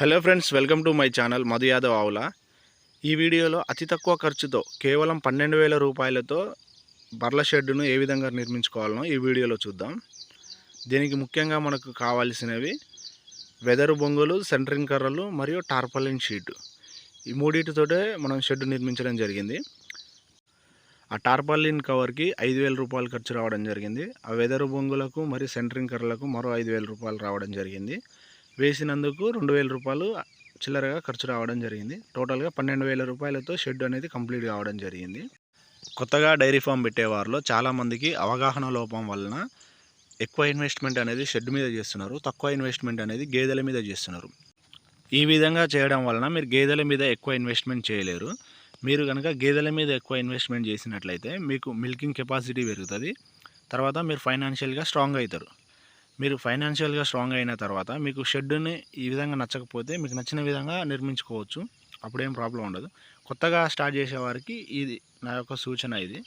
Hello friends welcome to my channel Madhu Yadav Avula ఈ వీడియోలో అతి తక్కువ ఖర్చుతో కేవలం పన్నెండు వేల రూపాయలతో బర్ల షెడ్డును ఏ విధంగా నిర్మించుకోవాలనో ఈ వీడియోలో చూద్దాం. దీనికి ముఖ్యంగా మనకు కావాల్సినవి వెదరు బొంగులు సెంటరింగ్ కర్రలు మరియు టార్పలిన్ షీట్. ఈ మూడింటితోటే మనం షెడ్ నిర్మించడం జరిగింది. ఆ టార్పాలిన్ కవర్కి ఐదు వేల రూపాయలు ఖర్చు రావడం జరిగింది. ఆ వెదరు బొంగులకు మరియు సెంటరింగ్ కర్రలకు మరో ఐదు వేల రూపాయలు రావడం జరిగింది. వేసినందుకు రెండు వేల రూపాయలు చిల్లరగా ఖర్చు రావడం జరిగింది. టోటల్గా పన్నెండు వేల రూపాయలతో షెడ్ అనేది కంప్లీట్ కావడం జరిగింది. కొత్తగా డైరీ ఫామ్ పెట్టేవారిలో చాలామందికి అవగాహన లోపం వలన ఎక్కువ ఇన్వెస్ట్మెంట్ అనేది షెడ్ మీద చేస్తున్నారు. తక్కువ ఇన్వెస్ట్మెంట్ అనేది గేదెల మీద చేస్తున్నారు. ఈ విధంగా చేయడం వలన మీరు గేదెల మీద ఎక్కువ ఇన్వెస్ట్మెంట్ చేయలేరు. మీరు కనుక గేదెల మీద ఎక్కువ ఇన్వెస్ట్మెంట్ చేసినట్లయితే మీకు మిల్కింగ్ కెపాసిటీ పెరుగుతుంది. తర్వాత మీరు ఫైనాన్షియల్గా స్ట్రాంగ్ అవుతారు. మీరు ఫైనాన్షియల్గా స్ట్రాంగ్ అయిన తర్వాత మీకు షెడ్ని ఈ విధంగా నచ్చకపోతే మీకు నచ్చిన విధంగా నిర్మించుకోవచ్చు. అప్పుడేం ప్రాబ్లం ఉండదు. కొత్తగా స్టార్ట్ చేసేవారికి ఇది నా యొక్క సూచన ఇది.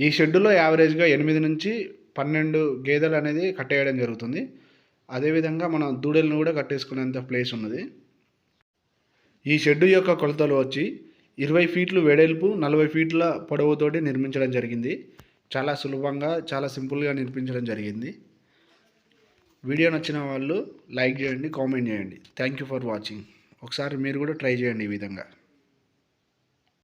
ఈ షెడ్డులో యావరేజ్గా ఎనిమిది నుంచి పన్నెండు గేదెలు అనేది కట్టేయడం జరుగుతుంది. అదేవిధంగా మనం దూడలను కూడా కట్టేసుకునేంత ప్లేస్ ఉన్నది. ఈ షెడ్డు యొక్క కొలతలు వచ్చి ఇరవై ఫీట్లు వెడల్పు నలభై ఫీట్ల పొడవుతోటి నిర్మించడం జరిగింది. చాలా సులభంగా చాలా సింపుల్గా నేర్పించడం జరిగింది. వీడియో నచ్చిన వాళ్ళు లైక్ చేయండి కామెంట్ చేయండి. థ్యాంక్ యూ ఫర్ వాచింగ్ ఒకసారి మీరు కూడా ట్రై చేయండి ఈ విధంగా.